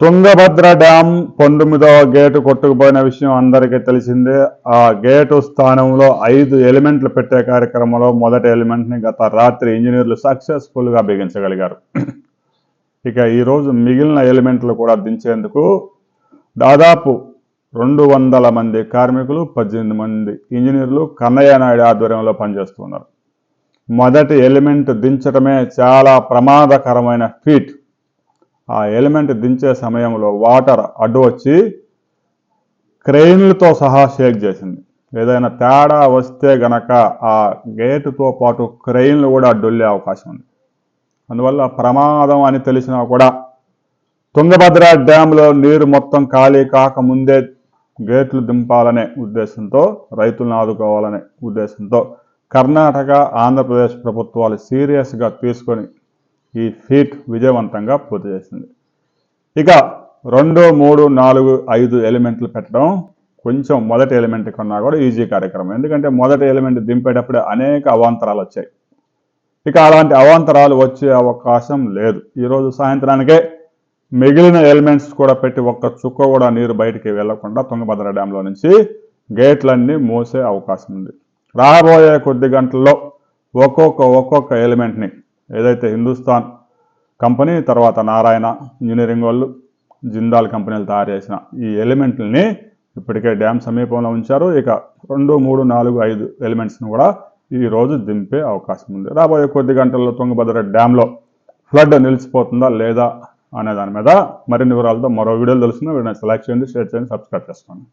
Tungabhadra dam పంతొమ్మిదవ gate కొట్టుకుపోయిన విషయం అందరికీ తెలిసిందే. ఆ గేటు స్థానంలో ఐదు ఎలిమెంట్లు పెట్టే కార్యక్రమంలో మొదటి ఎలిమెంట్ని గత రాత్రి ఇంజనీర్లు సక్సెస్ఫుల్గా బిగించగలిగారు. ఇక ఈరోజు మిగిలిన ఎలిమెంట్లు కూడా దించేందుకు దాదాపు రెండు వందల మంది కార్మికులు పద్దెనిమిది మంది ఇంజనీర్లు కన్నయ్య నాయుడు ఆధ్వర్యంలో పనిచేస్తున్నారు. మొదటి ఎలిమెంట్ దించడమే చాలా ప్రమాదకరమైన ఫీట్. ఆ ఎలిమెంట్ దించే సమయంలో వాటర్ అడ్డు వచ్చి క్రెయిన్లతో సహా షేక్ చేసింది. ఏదైనా తేడా వస్తే గనక ఆ గేటుతో పాటు క్రెయిన్లు కూడా అడ్డొల్లే అవకాశం ఉంది. అందువల్ల ప్రమాదం అని తెలిసినా కూడా తుంగభద్ర డ్యాంలో నీరు మొత్తం ఖాళీ కాకముందే గేట్లు దింపాలనే ఉద్దేశంతో రైతులను ఆదుకోవాలనే ఉద్దేశంతో కర్ణాటక ఆంధ్రప్రదేశ్ ప్రభుత్వాలు సీరియస్గా తీసుకొని ఈ ఫీట్ విజయవంతంగా పూర్తి చేసింది. ఇక రెండు మూడు నాలుగు ఐదు ఎలిమెంట్లు పెట్టడం కొంచెం మొదటి ఎలిమెంట్ కన్నా కూడా ఈజీ కార్యక్రమం. ఎందుకంటే మొదటి ఎలిమెంట్ దింపేటప్పుడు అనేక అవాంతరాలు వచ్చాయి. ఇక అలాంటి అవాంతరాలు వచ్చే అవకాశం లేదు. ఈరోజు సాయంత్రానికే మిగిలిన ఎలిమెంట్స్ కూడా పెట్టి ఒక్క చుక్క కూడా నీరు బయటికి వెళ్ళకుండా తుంగభద్ర డ్యాంలో నుంచి గేట్లన్నీ మూసే అవకాశం ఉంది. రాబోయే కొద్ది గంటల్లో ఒక్కొక్క ఒక్కొక్క ఎలిమెంట్ని ఏదైతే హిందుస్థాన్ కంపెనీ తర్వాత నారాయణ ఇంజనీరింగ్ వాళ్ళు జిందాల్ కంపెనీలు తయారు చేసిన ఈ ఎలిమెంట్లని ఇప్పటికే డ్యామ్ సమీపంలో ఉంచారు. ఇక రెండు మూడు నాలుగు ఐదు ఎలిమెంట్స్ని కూడా ఈ రోజు దింపే అవకాశం ఉంది. రాబోయే కొద్ది గంటల్లో తుంగభద్ర డ్యామ్లో ఫ్లడ్ నిలిచిపోతుందా లేదా అనే దాని మీద మరిన్ని వివరాలతో మరో వీడియోలు తెలుసుకున్న వీడియో సెలెక్ట్ చేయండి షేర్ చేయండి సబ్స్క్రైబ్ చేసుకోండి.